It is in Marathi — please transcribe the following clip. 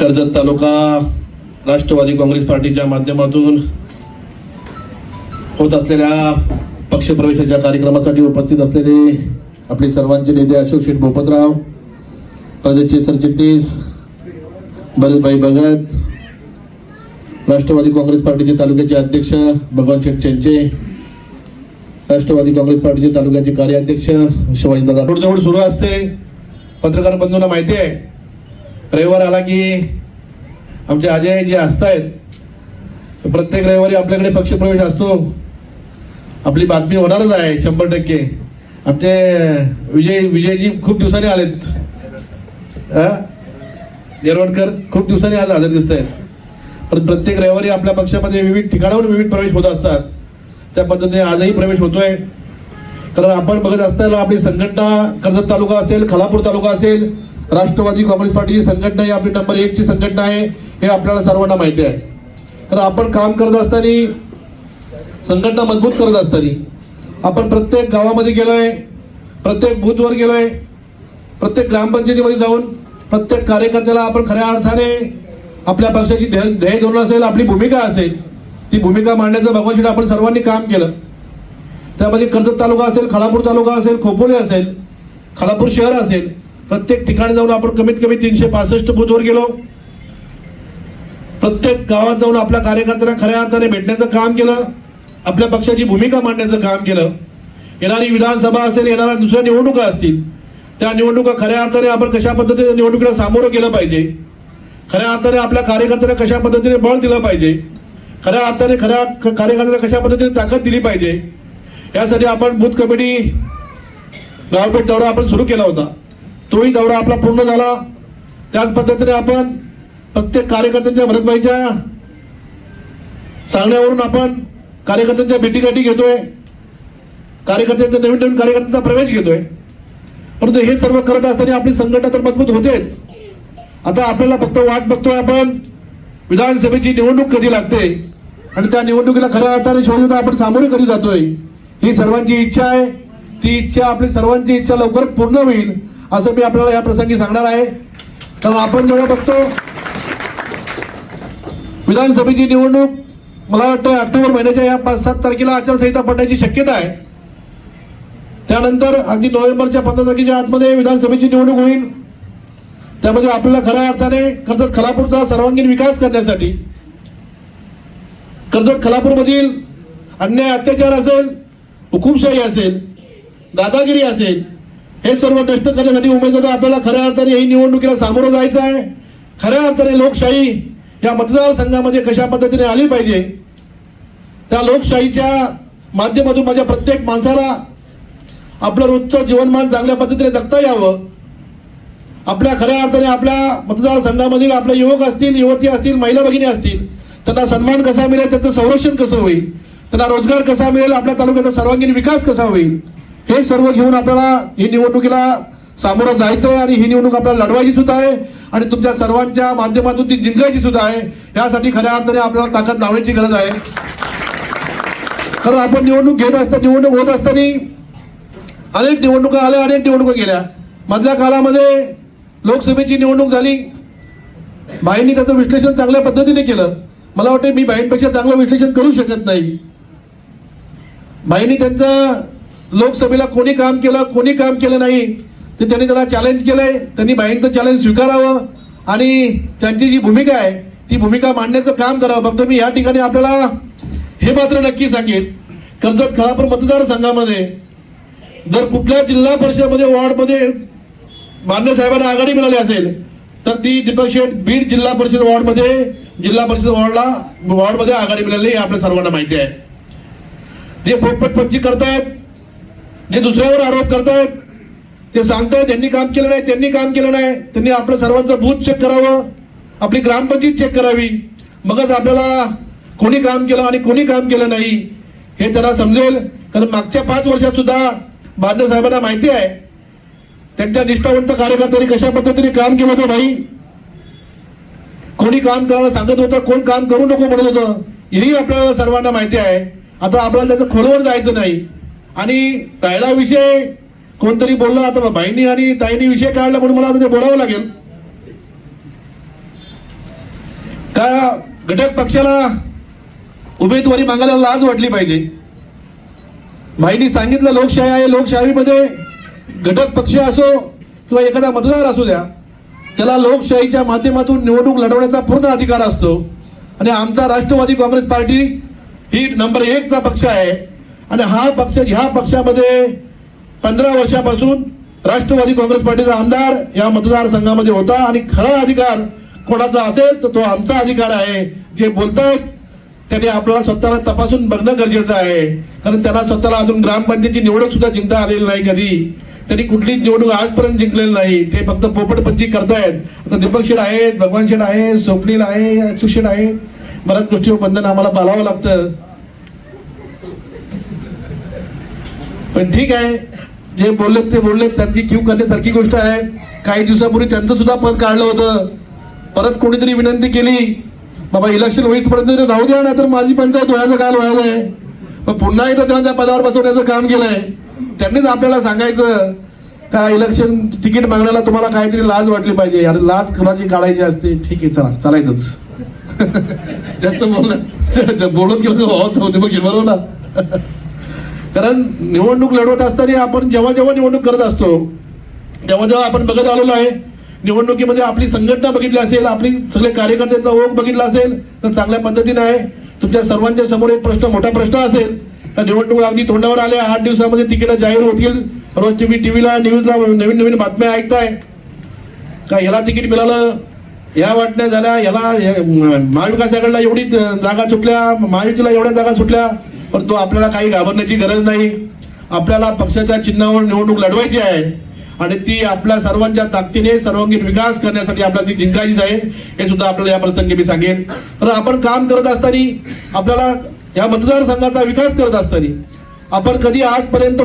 कर्जत तालुका राष्ट्रवादी काँग्रेस पार्टीच्या माध्यमातून होत असलेल्या पक्षप्रवेशाच्या कार्यक्रमासाठी उपस्थित असलेले आपले सर्वांचे नेते अशोक शेठ भोपतराव प्रदेशचे सरचिटणीस भरतभाई भगत राष्ट्रवादी काँग्रेस पार्टीचे तालुक्याचे अध्यक्ष भगवान शेठ चेंचे राष्ट्रवादी काँग्रेस पार्टीचे तालुक्याचे कार्याध्यक्श शिवाजीदादा. जवळ सुरू असते. पत्रकार बंधूंना माहिती आहे. रविवार आला की आमचे अजय जे असतायत प्रत्येक रविवारी आपल्याकडे पक्षप्रवेश असतो. आपली बातमी होणारच आहे शंभर टक्के. आमचे विजय विजयजी खूप दिवसांनी आलेत. येरवडकर खूप दिवसांनी आज हजर दिसत आहेत पण प्रत्येक रविवारी आपल्या पक्षामध्ये विविध ठिकाणावर विविध प्रवेश होत असतात. त्या पद्धतीने आजही प्रवेश होतोय. कारण आपण बघत असताना आपली संघटना कर्जत तालुका असेल खलापूर तालुका असेल राष्ट्रवादी काँग्रेस पार्टीची संघटना ही आपली नंबर एकची संघटना आहे हे आपल्याला सर्वांना माहिती आहे. कारण आपण काम करत असताना संघटना मजबूत करत असताना आपण प्रत्येक गावामध्ये गेलोय प्रत्येक बूथवर गेलोय प्रत्येक ग्रामपंचायतीमध्ये जाऊन प्रत्येक कार्यकर्त्याला आपण खऱ्या अर्थाने आपल्या पक्षाची ध्येय ध्येय धोरण असेल आपली भूमिका असेल ती भूमिका मांडण्याचं भगवान आपण सर्वांनी काम केलं. त्यामध्ये कर्जत तालुका असेल खालापूर तालुका असेल खोपोली असेल खालापूर शहर असेल प्रत्येक ठिकाणी जाऊन आपण कमीत कमी तीनशे पासष्ट बुथवर गेलो. प्रत्येक गावात जाऊन आपल्या कार्यकर्त्यांना खऱ्या अर्थाने भेटण्याचं काम केलं. आपल्या पक्षाची भूमिका मांडण्याचं काम केलं. येणारी विधानसभा असेल येणाऱ्या दुसऱ्या निवडणुका असतील त्या निवडणुका खऱ्या अर्थाने आपण कशा पद्धतीने निवडणुकीला सामोरं केलं पाहिजे? खऱ्या अर्थाने आपल्या कार्यकर्त्यांना कशा पद्धतीने बळ दिलं पाहिजे? खऱ्या अर्थाने खऱ्या कार्यकर्त्यांना कशा पद्धतीने ताकद दिली पाहिजे? यासाठी आपण बूथ कमिटी गावपेठ दौरा आपण सुरू केला होता. तोही दौरा आपला पूर्ण झाला. त्याच पद्धतीने आपण प्रत्येक कार्यकर्त्यांच्या भरतबाईच्या सांगण्यावरून आपण कार्यकर्त्यांच्या भेटीगाठी घेतोय. कार्यकर्त्यांचा नवीन नवीन कार्यकर्त्यांचा प्रवेश घेतोय. परंतु हे सर्व करत असताना आपली संघटना तर मजबूत होतेच. आता आपल्याला फक्त वाट बघतोय आपण. विधानसभेची निवडणूक कधी लागते? आणि त्या निवडणुकीला खऱ्या अर्थाने शोधता आपण सामोरे कधी जातोय? ही सर्वांची इच्छा आहे. ती इच्छा आपली सर्वांची इच्छा लवकर पूर्ण होईल. असं मी आपल्याला या प्रसंगी सांगणार आहे. कारण आपण जेव्हा बघतो विधानसभेची निवडणूक मला वाटतं ऑक्टोबर महिन्याच्या या पाच सात तारखेला आचारसंहिता पडण्याची शक्यता आहे. त्यानंतर अगदी नोव्हेंबरच्या पंधरा तारखेच्या आतमध्ये विधानसभेची निवडणूक होईल. त्यामध्ये आपल्याला खऱ्या अर्थाने कर्जत खलापूरचा सर्वांगीण विकास करण्यासाठी कर्जत खलापूरमधील अन्याय अत्याचार असेल हुकुमशाही असेल दादागिरी असेल हे सर्व नष्ट करण्यासाठी उमेदवार आपल्याला खऱ्या अर्थाने ही निवडणुकीला सामोरं जायचं आहे खऱ्या अर्थाने लोकशाही या मतदारसंघामध्ये कशा पद्धतीने आली पाहिजे त्या लोकशाहीच्या माध्यमातून माझ्या प्रत्येक माणसाला आपलं रोजचं जीवनमान चांगल्या पद्धतीने जगता यावं. आपल्या खऱ्या अर्थाने आपल्या मतदारसंघामधील आपले युवक असतील युवती असतील महिला भगिनी असतील त्यांना सन्मान कसा मिळेल त्याचं संरक्षण कसं होईल त्यांना रोजगार कसा मिळेल आपल्या तालुक्याचा सर्वांगीण विकास कसा होईल हे सर्व घेऊन आपल्याला ही निवडणुकीला सामोरं जायचं आहे आणि ही निवडणूक आपल्याला लढवायची सुद्धा आहे आणि तुमच्या सर्वांच्या माध्यमातून ती जिंकायची सुद्धा आहे. यासाठी खऱ्या अर्थाने आपल्याला ताकद लावण्याची गरज आहे. कारण आपण निवडणूक घेत असता निवडणूक होत असताना अनेक निवडणुका आल्या अनेक निवडणुका गेल्या. मधल्या काळामध्ये लोकसभेची निवडणूक झाली. बाईंनी त्याचं विश्लेषण चांगल्या पद्धतीने केलं. मला वाटतं मी बाईंपेक्षा चांगलं विश्लेषण करू शकत नाही. बाईंनी त्यांचं लोकसभेला कोणी काम केलं कोणी काम केलं नाही ते त्यांनी त्याला चॅलेंज केलंय त्यांनी बाईंचं चॅलेंज स्वीकारावं आणि त्यांची जी भूमिका आहे ती भूमिका मांडण्याचं काम करावं. फक्त मी या ठिकाणी आपल्याला हे मात्र नक्की सांगेन कर्जत खळापूर मतदारसंघामध्ये जर कुठल्या जिल्हा परिषदमध्ये वॉर्डमध्ये मान्य साहेबांना आघाडी मिळाली असेल तर ती दीपक शेठ बीड जिल्हा परिषद वॉर्डमध्ये जिल्हा परिषद वॉर्डला वॉर्डमध्ये आघाडी मिळाली हे आपल्या सर्वांना माहिती आहे. जे पोटपटपंची करतायत जे दुसऱ्यावर आरोप करतायत ते सांगतायत त्यांनी काम केलं नाही त्यांनी काम केलं नाही. त्यांनी आपलं सर्वांचं बूथ चेक करावं. आपली ग्रामपंचायत चेक करावी. मगच आपल्याला कोणी काम केलं आणि कोणी काम केलं नाही हे त्यांना समजेल. कारण मागच्या पाच वर्षात सुद्धा बांधव साहेबांना माहिती आहे त्यांच्या निष्ठावंत कार्यकर्त्यांनी कशा पद्धतीने काम केलं होतं भाई कोणी काम करायला सांगत होतं कोण काम करू नको म्हणत होतं? हेही आपल्याला सर्वांना माहिती आहे. आता आपल्याला त्याचं खोलवर जायचं नाही. आणि कायदा विषय कोणतरी बोललं आता बाईंनी आणि ताईंनी विषय काढला म्हणून मला आता ते बोलावं लागेल. का घटक पक्षाला उमेदवारी मागायला लाज वाटली पाहिजे? भाईनी सांगितलं लोकशाही आहे लोकशाहीमध्ये घटक पक्ष असो किंवा एखादा मतदार असू द्या त्याला लोकशाहीच्या माध्यमातून निवडणूक लढवण्याचा पूर्ण अधिकार असतो. आणि आमचा राष्ट्रवादी काँग्रेस पार्टी ही नंबर एकचा पक्ष आहे. आणि हा पक्ष ह्या पक्षामध्ये पंधरा वर्षापासून राष्ट्रवादी काँग्रेस पार्टीचा आमदार या मतदारसंघामध्ये होता आणि खरा अधिकार कोणाचा असेल तर तो आमचा अधिकार आहे. जे बोलतायत त्यांनी आपल्याला स्वतःला तपासून बघणं गरजेचं आहे. कारण त्यांना स्वतःला अजून ग्रामपंचायतीची निवडणूक सुद्धा जिंकता आलेली नाही कधी. त्यांनी कुठलीच निवडणूक आजपर्यंत जिंकलेली नाही. ते फक्त पोपटपंची करतायत. आता दीपक शेठ आहेत भगवान शेठ आहे स्वप्नील आहे सुशेठ आहे बऱ्याच गोष्टीवर बंधन आम्हाला पालावं लागतं. पण ठीक आहे. जे बोलले ते बोलले त्यांची क्यू करण्यासारखी गोष्ट आहे. काही दिवसापूर्वी त्यांचं सुद्धा पद काढलं होतं. परत कोणीतरी विनंती केली बाबा इलेक्शन होईपर्यंत राहू द्या ना तर माझी पंचायत व्हायचं काल व्हायचं आहे. मग पुन्हा एकदा त्यांना त्या पदावर बसवण्याचं काम केलंय. त्यांनीच आपल्याला सांगायचं का इलेक्शन तिकीट मागण्याला तुम्हाला काहीतरी लाज वाटली पाहिजे. यार लाज कोणाची काढायची असते? ठीक आहे चला चालायचंच. जास्त बोलणं बोलत गेलं होते बघ बरोबर ना? कारण निवडणूक लढवत असताना आपण जेव्हा जेव्हा निवडणूक करत असतो तेव्हा जेव्हा आपण बघत आलेलो आहे निवडणुकीमध्ये आपली संघटना बघितली असेल आपली सगळे कार्यकर्त्यांचा ओघ बघितला असेल तर चांगल्या पद्धतीने आहे. तुमच्या सर्वांच्या समोर एक प्रश्न मोठा प्रश्न असेल तर निवडणूक अगदी तोंडावर आल्या आठ दिवसामध्ये तिकीट जाहीर होतील. रोज टीव्ही टीव्हीला न्यूजला नवीन नवीन बातम्या ऐकताय. का ह्याला तिकीट मिळालं? ह्या वाटण्या झाल्या ह्याला हे- महाविकास आघाडीला एवढी जागा सुटल्या महायुतीला एवढ्या जागा सुटल्या परंतु आपल्याला काही घाबरण्याची गरज नाही. आपल्याला पक्षाच्या चिन्हावर निवडणूक लढवायची आहे. आणि ती आपल्या सर्वांच्या ताकदीने सर्वांगीण विकास करण्यासाठी आपल्याला ती जिंकायचीच आहे हे सुद्धा आपल्याला या प्रसंगी मी सांगेन. तर आपण काम करत असताना आपल्याला या मतदारसंघाचा विकास करत असताना आपण कधी आजपर्यंत